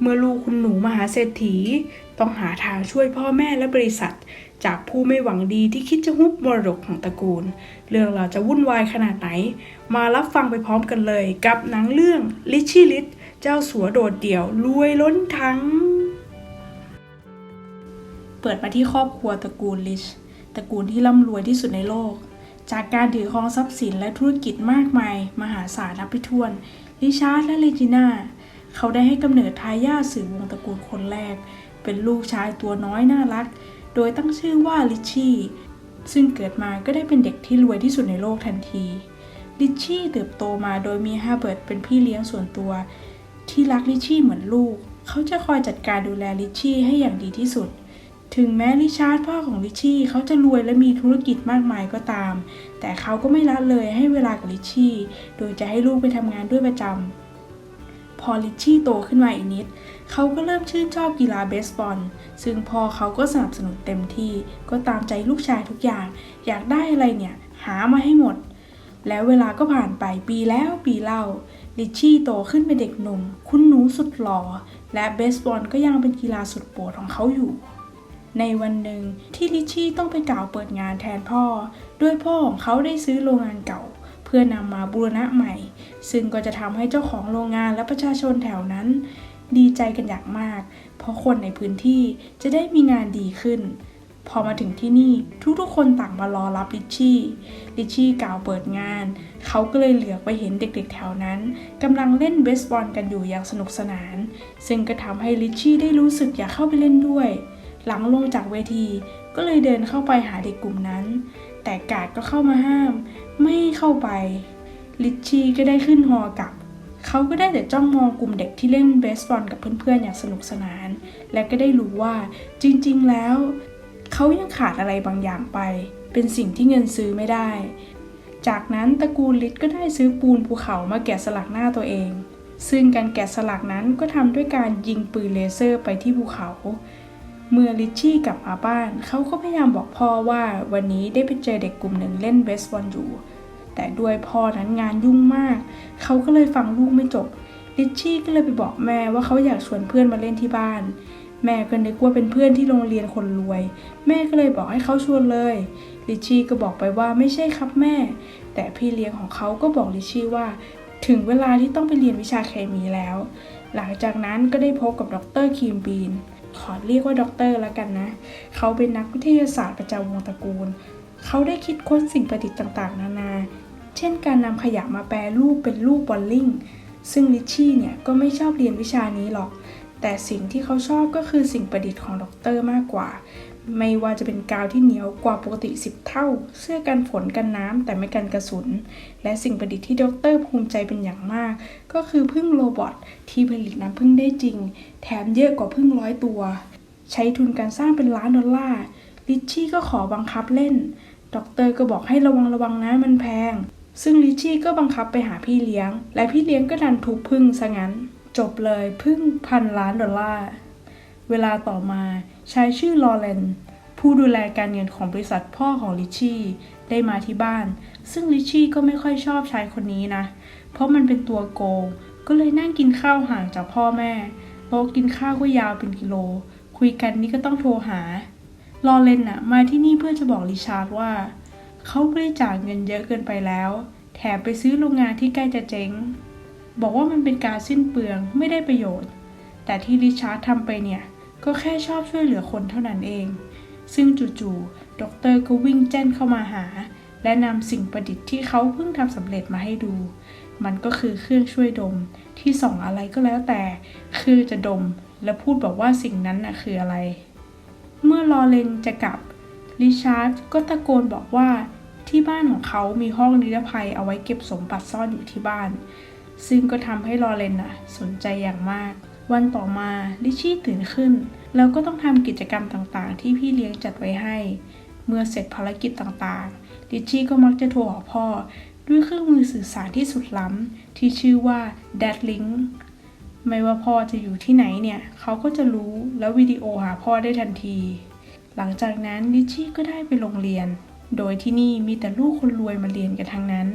เมื่อลูกคุณหนูมหาเศรษฐี ต้องหาทางช่วยพ่อแม่และบริษัท จากผู้ไม่หวังดีที่คิดจะฮุบมรดกของตระกูล เรื่องราวจะวุ่นวายขนาดไหน มารับฟังไปพร้อมกันเลย กับหนังเรื่องลิชชี่ลิ t เจ้าสัวโดดเดี่ยวรวยล้นทั้ง เปิดมาที่ครอบครัวตระกูลลิชตระกูลที่ร่ำรวยที่สุดในโลก จากการถือครองทรัพย์สินและธุรกิจมากมาย มหาศาลนับไม่ถ้วนริชาร์ดและเรจิน่า เขาได้ให้กำเนิดทายาทสื่อวงศ์ตระกูลคนแรก เป็นลูกชายตัวน้อยน่ารัก โดยตั้งชื่อว่าลิชชี่ ซึ่งเกิดมาก็ได้เป็นเด็กที่รวยที่สุดในโลกทันที ลิชชี่เติบโตมาโดยมีฮาเบิร์ตเป็นพี่เลี้ยงส่วนตัว ที่รักลิชชี่เหมือนลูก เขาจะคอยจัดการดูแลลิชชี่ให้อย่างดีที่สุดถึงแม้ริชาร์ดพ่อของลิชชี่เขาจะรวยและมีธุรกิจมากมายก็ตาม แต่เขาก็ไม่ละเลยให้เวลากับลิชชี่ โดยจะให้ลูกไปทำงานด้วยประจำ พอลิชชี่โตขึ้นมาอีกนิด เขาก็เริ่มชื่นชอบกีฬาเบสบอล ซึ่งพ่อเขาก็สนับสนุนเต็มที่ ก็ตามใจลูกชายทุกอย่าง อยากได้อะไรเนี่ย หามาให้หมด แล้วเวลาก็ผ่านไปปีแล้วปีเล่า ลิชชี่โตขึ้นเป็นเด็กหนุ่ม คุณหนูสุดหล่อ และเบสบอลก็ยังเป็นกีฬาสุดโปรดของเขาอยู่ในวันหนึ่งที่ลิชชี่ต้องไปกล่าวเปิดงานแทนพ่อ ด้วยพ่อของเขาได้ซื้อโรงงานเก่า พื่อนำมาบูรณะใหม่ ซึ่งก็จะทำให้เจ้าของโรงงานและประชาชนแถวนั้น ดีใจกันอย่างมาก เพราะคนในพื้นที่จะได้มีงานดีขึ้น พอมาถึงที่นี่ทุกๆคนต่างมารอรับลิชชี่ ลิชชี่กล่าวเปิดงาน เขาก็เลยเหลือไปเห็นเด็กๆแถวนั้นกำลังเล่นเบสบอลกันอยู่อย่างสนุกสนาน ซึ่งก็ทำให้ลิชชี่ได้รู้สึกอยากเข้าไปเล่นด้วย หลังลงจากเวทีก็เลยเดินเข้าไปหาเด็กกลุ่มนั้น แต่กาดก็เข้ามาห้าม ไม่เข้าไป ลิชชี่ก็ได้ขึ้นฮอกลับ เขาก็ได้แต่จ้องมองกลุ่มเด็กที่เล่นเบสบอลกับเพื่อนๆอย่างสนุกสนาน และก็ได้รู้ว่าจริงๆแล้ว เขายังขาดอะไรบางอย่างไป เป็นสิ่งที่เงินซื้อไม่ได้ จากนั้นตระกูลลิศก็ได้ซื้อปูนภูเขามาแกะสลักหน้าตัวเองซึ่งการแกะสลักนั้นก็ทำด้วยการยิงปืนเลเซอร์ไปที่ภูเขา เมื่อลิชชี่กลับมาบ้าน เขาก็พยายามบอกพ่อว่าวันนี้ได้ไปเจอเด็กกลุ่มหนึ่งเล่นเบสบอลอยู่ แต่ด้วยพ่อนั้นงานยุ่งมาก เขาก็เลยฟังลูกไม่จบ ลิชชี่ก็เลยไปบอกแม่ว่าเขาอยากชวนเพื่อนมาเล่นที่บ้าน แม่ก็นึกว่าเป็นเพื่อนที่โรงเรียนคนรวย แม่ก็เลยบอกให้เขาชวนเลย ลิชชี่ก็บอกไปว่าไม่ใช่ครับแม่ แต่พี่เลี้ยงของเขาก็บอกลิชชี่ว่า ถึงเวลาที่ต้องไปเรียนวิชาเคมีแล้ว หลังจากนั้นก็ได้พบกับดรคีมบีน ขอเรียกว่าด็อกเตอร์แล้วกันนะ เขาเป็นนักวิทยาศาสตร์ประจำวงตระกูล เขาได้คิดค้นสิ่งประดิษฐ์ต่างๆ นานา เช่นการนำขยะมาแปรรูปเป็นรูปบอลลิงซึ่งลิชชี่เนี่ยก็ไม่ชอบเรียนวิชานี้หรอก แต่สิ่งที่เขาชอบก็คือสิ่งประดิษฐ์ของด็อกเตอร์มากกว่า ไม่ว่าจะเป็นกาวที่เหนียวกว่าปกติ 10 เท่า เสื้อกันฝนกันน้ำแต่ไม่กันกระสุน และสิ่งประดิษฐ์ที่ด็อกเตอร์ภูมิใจเป็นอย่างมาก ก็คือพึ่งโรบอทที่ผลิตน้ำพึ่งได้จริง แถมเยอะกว่าพึ่งร้อยตัว ใช้ทุนการสร้างเป็นล้านดอลลาร์ลิชชี่ก็ขอบังคับเล่นด็อกเตอร์ก็บอกให้ระวังระวังนะมันแพง ซึ่งลิชชี่ก็บังคับไปหาพี่เลี้ยง และพี่เลี้ยงก็ดันทุบพึ่งซะงั้น จบเลยพึ่งพันล้านดอลลาร์ เวลาต่อมา ชายชื่อลอเรนผู้ดูแลการเงินของบริษัทพ่อของลิชชี่ได้มาที่บ้าน ซึ่งลิชชี่ก็ไม่ค่อยชอบชายคนนี้นะ เพราะมันเป็นตัวโกง ก็เลยนั่งกินข้าวห่างจากพ่อแม่โต๊ะกินข้าวก็ยาวเป็นกิโล คุยกันนี่ก็ต้องโทรหา ลอเรนน่ะ มาที่นี่เพื่อจะบอกริชาร์ดว่า เขาบริจาคเงินเยอะเกินไปแล้ว แถมไปซื้อโรงงานที่ใกล้จะเจ๊ง บอกว่ามันเป็นการสิ้นเปลืองไม่ได้ประโยชน์ แต่ที่ริชาร์ดทำไปเนี่ย ก็แค่ชอบช่วยเหลือคนเท่านั้นเอง ซึ่งจู่ๆ ด็อกเตอร์ก็วิ่งแจ้นเข้ามาหา และนำสิ่งประดิษฐ์ที่เขาเพิ่งทำสำเร็จมาให้ดู มันก็คือเครื่องช่วยดมที่ส่องอะไรก็แล้วแต่ คือจะดมและพูดบอกว่าสิ่งนั้นน่ะคืออะไร เมื่อลอเรนจะกลับ ริชาร์ดก็ตะโกนบอกว่าที่บ้านของเขามีห้องนิรภัยเอาไว้เก็บสมบัติซ่อนอยู่ที่บ้าน ซึ่งก็ทำให้ลอเรนน่ะสนใจอย่างมาก วันต่อมาลิชี่ตื่นขึ้น แล้วก็ต้องทำกิจกรรมต่างๆ ที่พี่เลี้ยงจัดไว้ให้ เมื่อเสร็จภารกิจต่างๆ ลิชี่ก็มักจะโทรหาพ่อ ด้วยเครื่องมือสื่อสารที่สุดล้ำที่ชื่อว่า d a d Link ไม่ว่าพ่อจะอยู่ที่ไหนเนี่ยเขาก็จะรู้แล้ววิดีโอหาพ่อได้ทันที หลังจากนั้นลิชี่ก็ได้ไปโรงเรียน โดยที่นี่มีแต่ลูกคนรวยมาเรียนกันทั้งนั้น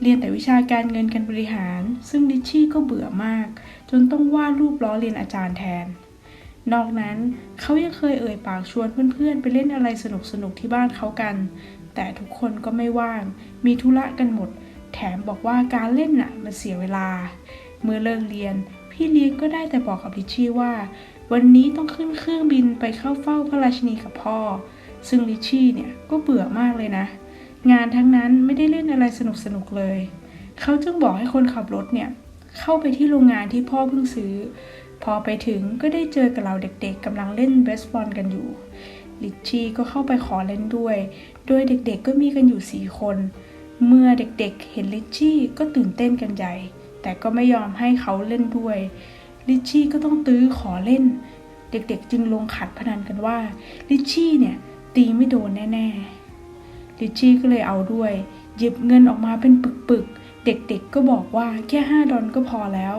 เรียนแต่วิชาการเงินการบริหาร ซึ่งลิชชี่ก็เบื่อมาก จนต้องวาดรูปล้อเลียนอาจารย์แทน นอกนั้นเขายังเคยเอ่ยปากชวนเพื่อนๆ ไปเล่นอะไรสนุกๆที่บ้านเขากัน แต่ทุกคนก็ไม่ว่าง มีธุระกันหมด แถมบอกว่าการเล่นน่ะมันเสียเวลา เมื่อเลิกเรียน พี่เลี้ยงก็ได้แต่บอกกับลิชชี่ว่า วันนี้ต้องขึ้นเครื่องบินไปเข้าเฝ้าพระราชินีกับพ่อ ซึ่งลิชชี่เนี่ยก็เบื่อมากเลยนะ งานทั้งนั้นไม่ได้เล่นอะไรสนุกๆเลย เขาจึงบอกให้คนขับรถเนี่ย เข้าไปที่โรงงานที่พ่อเพิ่งซื้อ พอไปถึงก็ได้เจอกับเราเด็กๆกำลังเล่นเบสบอลกันอยู่ ลิชชี่ก็เข้าไปขอเล่นด้วย โดยเด็กๆก็มีกันอยู่สี่คน เมื่อเด็กๆเห็นลิชชี่ก็ตื่นเต้นกันใหญ่ แต่ก็ไม่ยอมให้เขาเล่นด้วย ลิชชี่ก็ต้องตื้อขอเล่น เด็กๆ จึงลงขัดพนันกันว่า ลิชชี่เนี่ยตีไม่โดนแน่ๆ ลิชชี่ก็เลยเอาด้วย หยิบเงินออกมาเป็นปึกๆ เด็กๆก็บอกว่าแค่5ดอลก็พอแล้ว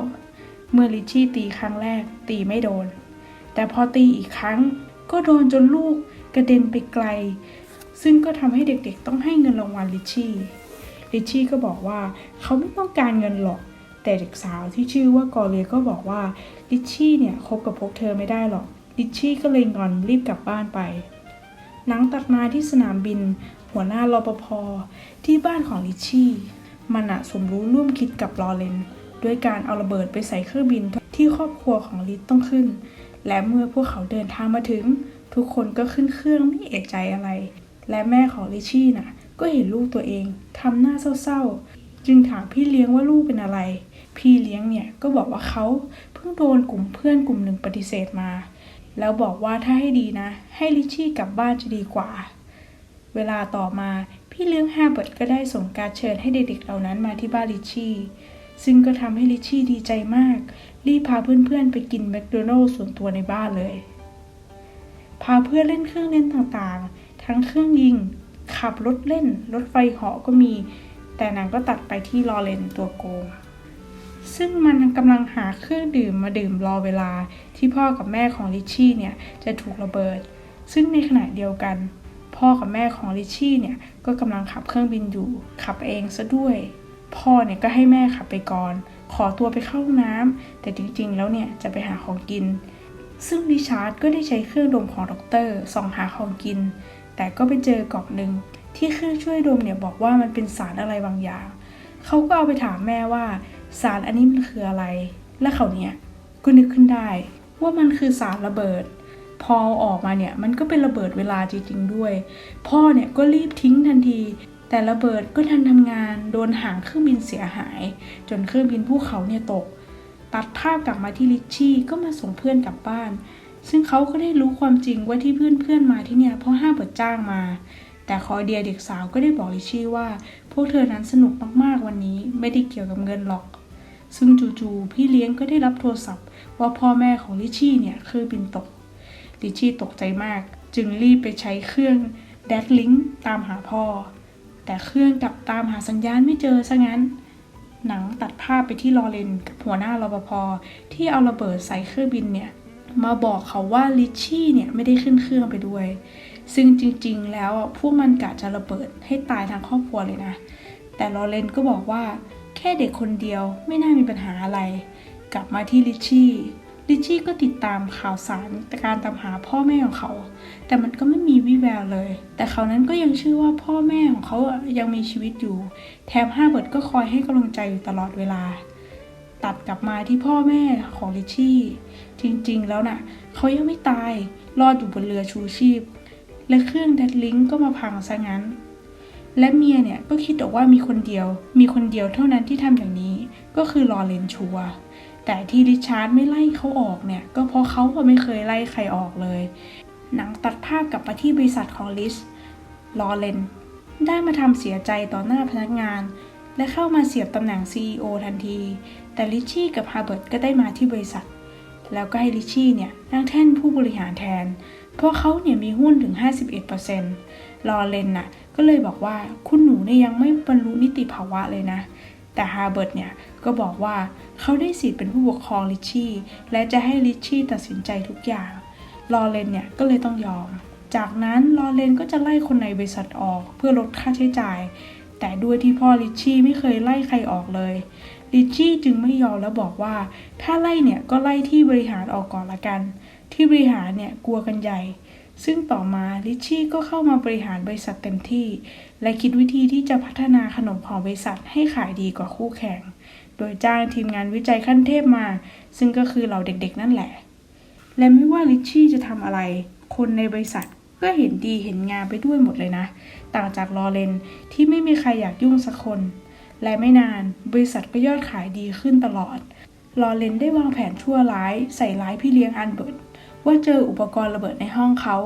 เมื่อลิชชี่ตีครั้งแรกตีไม่โดน แต่พอตีอีกครั้งก็โดนจนลูกกระเด็นไปไกล ซึ่งก็ทำให้เด็กๆ ต้องให้เงินรางวัลลิชชี่ ลิชชี่ก็บอกว่าเขาไม่ต้องการเงินหรอก แต่เด็กสาวที่ชื่อว่ากอเลียก็บอกว่าลิชชี่เนี่ยคบกับพวกเธอไม่ได้หรอก ลิชชี่ก็เลยงอนรีบกลับบ้านไปหนังตัดมาที่สนามบิน หัวหน้ารปภที่บ้านของลิชชี่ มันอะสมรู้ร่วมคิดกับลอเรนด้วยการเอาระเบิดไปใส่เครื่องบินที่ครอบครัวของลิชต้องขึ้น และเมื่อพวกเขาเดินทางมาถึง ทุกคนก็ขึ้นเครื่องไม่เอะใจอะไร และแม่ของลิชชี่น่ะ ก็เห็นลูกตัวเองทำหน้าเศร้าๆ จึงถามพี่เลี้ยงว่าลูกเป็นอะไร พี่เลี้ยงเนี่ยก็บอกว่าเขาเพิ่งโดนกลุ่มเพื่อนกลุ่มหนึ่งปฏิเสธมา แล้วบอกว่าถ้าให้ดีนะ ให้ลิชชี่กลับบ้านจะดีกว่า เวลาต่อมาพี่เลี้ยงฮาเบิร์ตก็ได้ส่งการเชิญให้เด็กๆเหล่านั้นมาที่บ้านลิชชี่ ซึ่งก็ทำให้ลิชชี่ดีใจมาก รีบพาเพื่อนๆไปกินแมคโดนัลล์ส่วนตัวในบ้านเลย พาเพื่อนเล่นเครื่องเล่นต่างๆ ทั้งเครื่องยิง ขับรถเล่น รถไฟเหาะก็มี แต่นางก็ตัดไปที่ลอเรนตัวโกงซึ่งมันกำลังหาเครื่องดื่มมาดื่มรอเวลาที่พ่อกับแม่ของลิชชี่เนี่ยจะถูกระเบิด ซึ่งในขณะเดียวกัน พ่อกับแม่ของลิชชี่เนี่ยก็กำลังขับเครื่องบินอยู่ ขับเองซะด้วย พ่อเนี่ยก็ให้แม่ขับไปก่อน ขอตัวไปเข้าห้องน้ำแต่จริงๆ แล้วเนี่ยจะไปหาของกิน ซึ่งริชาร์ดก็ได้ใช้เครื่องดมของด็อกเตอร์ส่องหาของกิน แต่ก็ไปเจอกล่องหนึ่งที่เครื่องช่วยดมเนี่ยบอกว่ามันเป็นสารอะไรบางอย่าง เขาก็เอาไปถามแม่ว่า สารอันนี้มันคืออะไร และเขาเนี่ยก็นึกขึ้นได้ ว่ามันคือสารระเบิด พอออกมาเนี่ยมันก็เป็นระเบิดเวลาจริงๆด้วย พ่อเนี่ยก็รีบทิ้งทันที แต่ระเบิดก็ทันทำงานโดนหางเครื่องบินเสียหาย จนเครื่องบินภูเขาเนี่ยตก ตัดภาพกลับมาที่ลิชชี่ก็มาส่งเพื่อนกลับบ้าน ซึ่งเขาก็ได้รู้ความจริงว่าที่เพื่อนๆมาที่เนี่ยเพราะห้าเปิดจ้างมา แต่คอเดียเด็กสาวก็ได้บอกลิชชี่ว่า พวกเธอนั้นสนุกมากๆวันนี้ไม่ได้เกี่ยวกับเงินหรอกซึ่งจู่ๆพี่เลี้ยงก็ได้รับโทรศัพท์ ว่าพ่อแม่ของลิชชี่เนี่ยเครื่องบินตก ลิชี่ตกใจมาก จึงรีบไปใช้เครื่องแดดลิงตามหาพ่อ แต่เครื่องกลับตามหาสัญญาณไม่เจอซะงั้น หนังตัดภาพไปที่ลอเรนกับหัวหน้ารปภที่เอาระเบิดใส่เครื่องบินเนี่ยมาบอกเขาว่าลิชชี่เนี่ยไม่ได้ขึ้นเครื่องไปด้วย ซึ่งจริงๆ แล้วพวกมันกะจะระเบิดให้ตายทั้งครอบครัวเลยนะ แต่ลอเรนก็บอกว่าแค่เด็กคนเดียวไม่น่ามีปัญหาอะไร กลับมาที่ลิชชี่ ลิชชี่ก็ติดตามข่าวสารการตามหาพ่อแม่ของเขา แต่มันก็ไม่มีวี่แววเลย แต่เขานั้นก็ยังเชื่อว่าพ่อแม่ของเขาอะยังมีชีวิตอยู่ แถมฮาเบิร์ตก็คอยให้กำลังใจอยู่ตลอดเวลา ตัดกลับมาที่พ่อแม่ของลิชชี่ จริงๆ แล้วน่ะ เขายังไม่ตาย รอดอยู่บนเรือชูชีพ และเครื่องแดดลิงก์ก็มาพังซะงั้น และเมียเนี่ยก็คิดแต่ว่ามีคนเดียว มีคนเดียวเท่านั้นที่ทำอย่างนี้ ก็คือลอเรนชัว์ แต่ที่ริชาร์ดไม่ไล่เขาออกเนี่ย ก็เพราะเขาก็ไม่เคยไล่ใครออกเลย หนังตัดภาพกลับมาที่บริษัทของลิชลอเรนได้มาทำเสียใจต่อหน้าพนักงาน และเข้ามาเสียบตำแหน่ง CEO ทันที แต่ลิชชี่กับฮาร์เบิร์ตก็ได้มาที่บริษัท แล้วก็ให้ลิชชี่เนี่ยนั่งแท่นผู้บริหารแทน เพราะเขาเนี่ยมีหุ้นถึง 51%ลอเรนน่ะก็เลยบอกว่าคุณหนูเนี่ยยังไม่บรรลุนิติภาวะเลยนะ แต่ฮาร์เบิร์ตเนี่ยก็บอกว่าเขาได้สิทธิ์เป็นผู้ปกครองลิชชี่ และจะให้ลิชชี่ตัดสินใจทุกอย่าง ลอเรนเนี่ยก็เลยต้องยอม จากนั้นลอเรนก็จะไล่คนในบริษัทออกเพื่อลดค่าใช้จ่าย แต่ด้วยที่พ่อลิชชี่ไม่เคยไล่ใครออกเลย ลิชชี่จึงไม่ยอมแล้วบอกว่า ถ้าไล่เนี่ยก็ไล่ที่บริหารออกก่อนละกัน ที่บริหารเนี่ยกลัวกันใหญ่ซึ่งต่อมาลิชชี่ก็เข้ามาบริหารบริษัทเต็มที่ และคิดวิธีที่จะพัฒนาขนมของบริษัทให้ขายดีกว่าคู่แข่ง โดยจ้างทีมงานวิจัยขั้นเทพมา ซึ่งก็คือเราเด็กๆ นั่นแหละ และไม่ว่าลิชชี่จะทำอะไร คนในบริษัทก็เห็นดีเห็นงามไปด้วยหมดเลยนะ ต่างจากลอเรนที่ไม่มีใครอยากยุ่งสักคน และไม่นานบริษัทก็ยอดขายดีขึ้นตลอด ลอเรนได้วางแผนชั่วร้ายใส่ร้ายพี่เลี้ยงอันเบิร์ตว่าเจออุปกรณ์ระเบิดในห้องเขา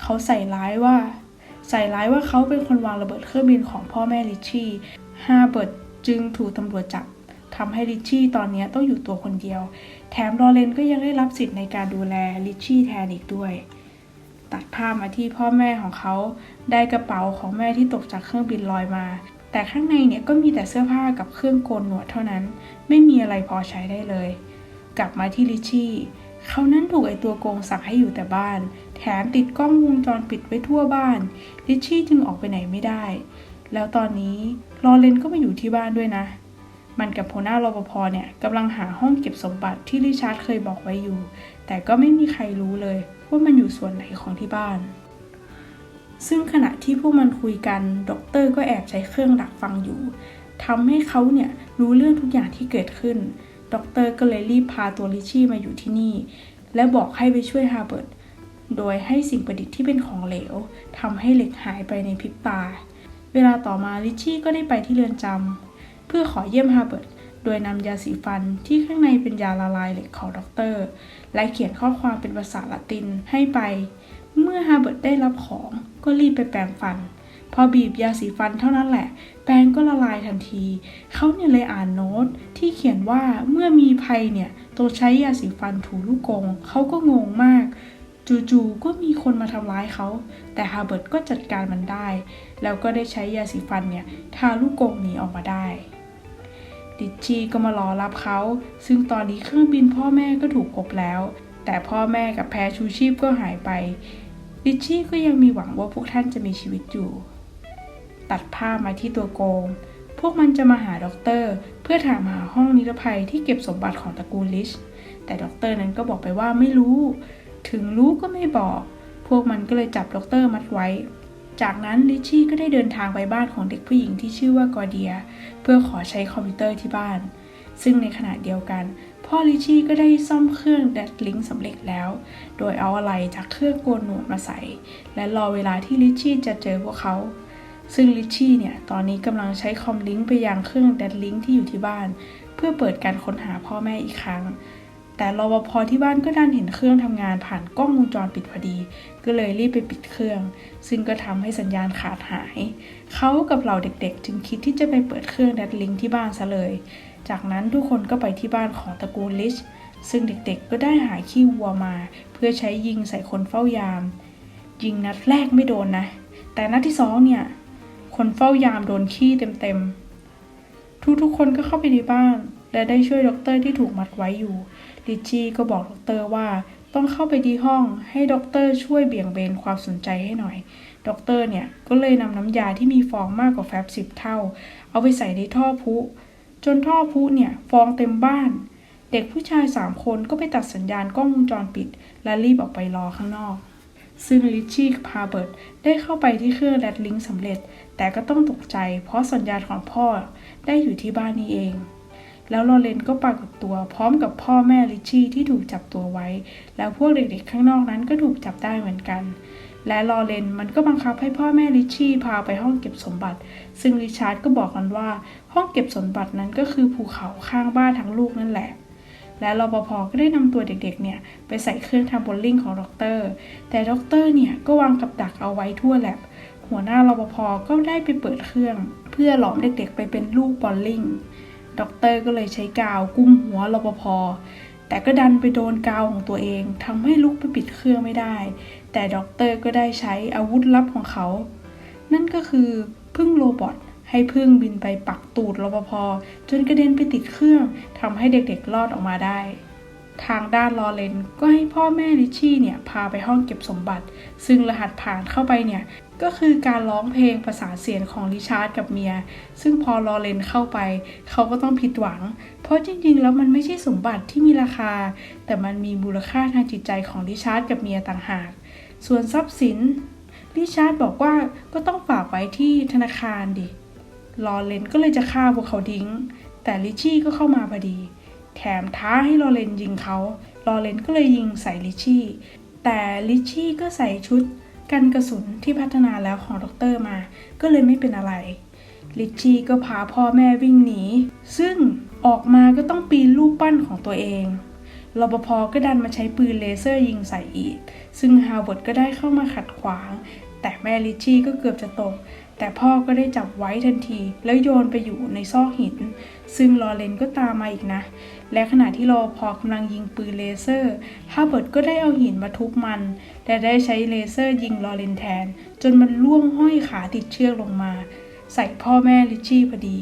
เขาใส่ร้ายว่า ใส่ร้ายว่าเขาเป็นคนวางระเบิดเครื่องบินของพ่อแม่ลิชชี่ฮาเบิร์ตจึงถูกตำรวจจับทำให้ลิชชี่ตอนนี้ต้องอยู่ตัวคนเดียว แถมลอเรนก็ยังได้รับสิทธิ์ในการดูแลลิชชี่แทนอีกด้วย ตัดภาพมาที่พ่อแม่ของเขาได้กระเป๋าของแม่ที่ตกจากเครื่องบินลอยมา แต่ข้างในเนี่ยก็มีแต่เสื้อผ้ากับเครื่องโกนหนวดเท่านั้น ไม่มีอะไรพอใช้ได้เลย กลับมาที่ลิชชี่ เขานั้นถูกไอตัวโกงสั่งให้อยู่แต่บ้าน แถมติดกล้องวงจรปิดไว้ทั่วบ้าน ลิชชี่จึงออกไปไหนไม่ได้ แล้วตอนนี้ลอเรนก็มาอยู่ที่บ้านด้วยนะ มันกับหัวหน้ารปภเนี่ยกำลังหาห้องเก็บสมบัติที่ริชาร์ดเคยบอกไว้อยู่ แต่ก็ไม่มีใครรู้เลยว่ามันอยู่ส่วนไหนของที่บ้าน ซึ่งขณะที่พวกมันคุยกันด็อกเตอร์ก็แอบใช้เครื่องดักฟังอยู่ทำให้เขาเนี่ยรู้เรื่องทุกอย่างที่เกิดขึ้น ด็อกเตอร์ก็เลยรีบพาตัวลิชี่มาอยู่ที่นี่ และบอกให้ไปช่วยฮาเบิร์ตโดยให้สิ่งประดิษฐ์ที่เป็นของเหลวทำให้เหล็กหายไปในพริบตา เวลาต่อมาลิชี่ก็ได้ไปที่เรือนจำเพื่อขอเยี่ยมฮาเบิร์ตโดยนำยาสีฟันที่ข้างในเป็นยาละลายเหล็กของด็อกเตอร์ และเขียนข้อความเป็นภาษาละตินให้ไป เมื่อฮาเบิร์ตได้รับของก็รีบไปแปรงฟัน พอบีบยาสีฟันเท่านั้นแหละ แปรงก็ละลายทันที เขาเนี่ยเลยอ่านโน้ตที่เขียนว่าเมื่อมีภัยเนี่ยต้องใช้ยาสีฟันถูลูกกง เขาก็งงมาก จู่ๆก็มีคนมาทำร้ายเขา แต่ฮาร์เบิร์ตก็จัดการมันได้ แล้วก็ได้ใช้ยาสีฟันเนี่ยทาลูกกงหนีออกมาได้ดิชชี่ก็มารอรับเขา ซึ่งตอนนี้เครื่องบินพ่อแม่ก็ถูกพบแล้ว แต่พ่อแม่กับแพรชูชีพก็หายไป ดิชชี่ก็ยังมีหวังว่าพวกท่านจะมีชีวิตอยู่ ตัดภาพมาที่ตัวโกง พวกมันจะมาหาด็อกเตอร์เพื่อถามหาห้องนิรภัยที่เก็บสมบัติของตระกูลลิช แต่ด็อกเตอร์นั้นก็บอกไปว่าไม่รู้ ถึงรู้ก็ไม่บอก พวกมันก็เลยจับด็อกเตอร์มัดไว้ จากนั้นลิชชี่ก็ได้เดินทางไปบ้านของเด็กผู้หญิงที่ชื่อว่ากอร์เดีย เพื่อขอใช้คอมพิวเตอร์ที่บ้าน ซึ่งในขณะเดียวกันพ่อลิชี่ก็ได้ซ่อมเครื่องแดดลิงสำเร็จแล้ว โดยเอาอะไรจากเครื่องโกนหนวดมาใส่ และรอเวลาที่ลิชี่จะเจอพวกเขา ซึ่งลิชชี่เนี่ยตอนนี้กำลังใช้คอมลิงก์ไปยังเครื่องแดดลิงก์ที่อยู่ที่บ้าน เพื่อเปิดการค้นหาพ่อแม่อีกครั้ง แต่รปภที่บ้านก็ดันเห็นเครื่องทำงานผ่านกล้องวงจรปิดพอดี ก็เลยรีบไปปิดเครื่อง ซึ่งก็ทำให้สัญญาณขาดหาย เขากับเหล่าเด็กๆ จึงคิดที่จะไปเปิดเครื่องแดดลิงก์ที่บ้านซะเลย จากนั้นทุกคนก็ไปที่บ้านของตระกูลลิชซึ่งเด็กๆ ก็ได้หาขี้วัวมา เพื่อใช้ยิงใส่คนเฝ้ายาม ยิงนัดแรกไม่โดนนะ แต่นัดที่สองเนี่ย คนเฝ้ายามโดนขี้เต็มๆ ทุกๆคนก็เข้าไปในบ้าน และได้ช่วยด็อกเตอร์ที่ถูกมัดไว้อยู่ ลิชี่ก็บอกด็อกเตอร์ว่าต้องเข้าไปที่ห้องให้ด็อกเตอร์ช่วยเบี่ยงเบนความสนใจให้หน่อย ด็อกเตอร์เนี่ยก็เลยนำน้ำยาที่มีฟองมากกว่าแฟบสิบเท่า เอาไปใส่ในท่อพุ จนท่อพุเนี่ยฟองเต็มบ้าน เด็กผู้ชายสามคนก็ไปตัดสัญญาณกล้องวงจรปิด และรีบออกไปรอข้างนอก ซึ่งลิชชี่กับพาเบิร์ตได้เข้าไปที่เครื่องแรดลิงสำเร็จ แต่ก็ต้องตกใจ เพราะสัญญาณของพ่อได้อยู่ที่บ้านนี้เอง แล้วลอเรนก็ปรากฏตัวพร้อมกับพ่อแม่ลิชชี่ที่ถูกจับตัวไว้ แล้วพวกเด็กๆข้างนอกนั้นก็ถูกจับได้เหมือนกัน และลอเรนมันก็บังคับให้พ่อแม่ลิชชี่พาไปห้องเก็บสมบัติ ซึ่งริชาร์ดก็บอกกันว่า ห้องเก็บสมบัตินั้นก็คือภูเขาข้างบ้านทั้งลูกนั่นแหละ และรปภก็ได้นำตัวเด็กๆเนี่ยไปใส่เครื่องทำโบลลิ่งของด็อกเตอร์แต่ด็อกเตอร์เนี่ยก็วางกับดักเอาไว้ทั่วแลบหัวหน้ารปภก็ได้ไปเปิดเครื่อง เพื่อหลอมเด็กๆ ไปเป็นลูกบอลลิงด็อกเตอร์ก็เลยใช้กาวกุ้มหัวรปภแต่ก็ดันไปโดนกาวของตัวเองทำให้ลุกไปปิดเครื่องไม่ได้ แต่ด็อกเตอร์ก็ได้ใช้อาวุธลับของเขา นั่นก็คือพึ่งโรบอท ให้พึ่งบินไปปักตูดรปภจนกระเด็นไปติดเครื่องทำให้เด็กๆรอดออกมาได้ ทางด้านลอเรนก็ให้พ่อแม่ลิชชี่เนี่ยพาไปห้องเก็บสมบัติ ซึ่งรหัสผ่านเข้าไปเนี่ยก็คือการร้องเพลงประสานเสียงของริชาร์ดกับเมีย ซึ่งพอลอเรนเข้าไป เขาก็ต้องผิดหวัง เพราะจริงๆ แล้วมันไม่ใช่สมบัติที่มีราคา แต่มันมีมูลค่าทางจิตใจของริชาร์ดกับเมียต่างหาก ส่วนทรัพย์สินริชาร์ดบอกว่าก็ต้องฝากไว้ที่ธนาคารดิ ลอเรนก็เลยจะฆ่าพวกเขาทิ้ง แต่ลิชี่ก็เข้ามาพอดี แถมท้าให้ลอเรนยิงเขาลอเรนก็เลยยิงใส่ลิชี่ แต่ลิชี่ก็ใส่ชุดกันกระสุนที่พัฒนาแล้วของด็อกเตอร์มา ก็เลยไม่เป็นอะไร ลิชี่ก็พาพ่อแม่วิ่งหนี ซึ่งออกมาก็ต้องปีนรูปปั้นของตัวเองรปภก็ดันมาใช้ปืนเลเซอร์ยิงใส่อีก ซึ่งฮาวเวิร์ดก็ได้เข้ามาขัดขวาง แต่แม่ลิชี่ก็เกือบจะตก แต่พ่อก็ได้จับไว้ทันที แล้วโยนไปอยู่ในซอกหิน ซึ่งลอเรนก็ตามมาอีกนะ และขณะที่รอพอกำลังยิงปืนเลเซอร์ฮาเบิร์ตก็ได้เอาหินมาทุบมัน แต่ได้ใช้เลเซอร์ยิงลอเรนแทน จนมันล่วงห้อยขาติดเชือกลงมา ใส่พ่อแม่ลิชชี่พอดี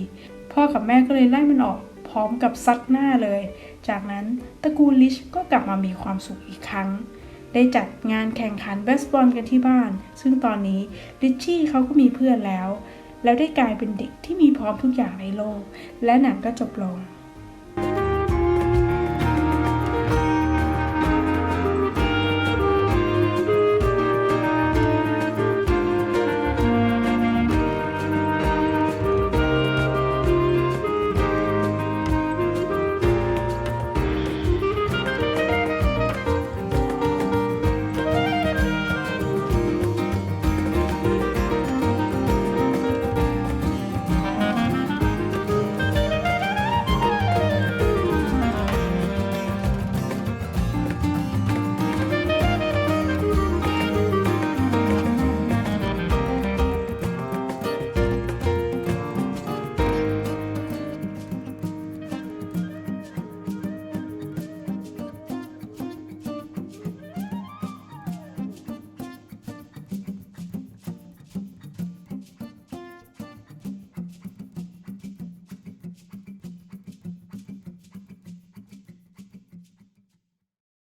พ่อกับแม่ก็เลยไล่มันออก พร้อมกับซัดหน้าเลย จากนั้นตระกูลลิชก็กลับมามีความสุขอีกครั้ง ได้จัดงานแข่งขันเบสบอลกันที่บ้าน ซึ่งตอนนี้ลิชชี่เขาก็มีเพื่อนแล้ว แล้วได้กลายเป็นเด็กที่มีพร้อมทุกอย่างในโลก และหนังก็จบลง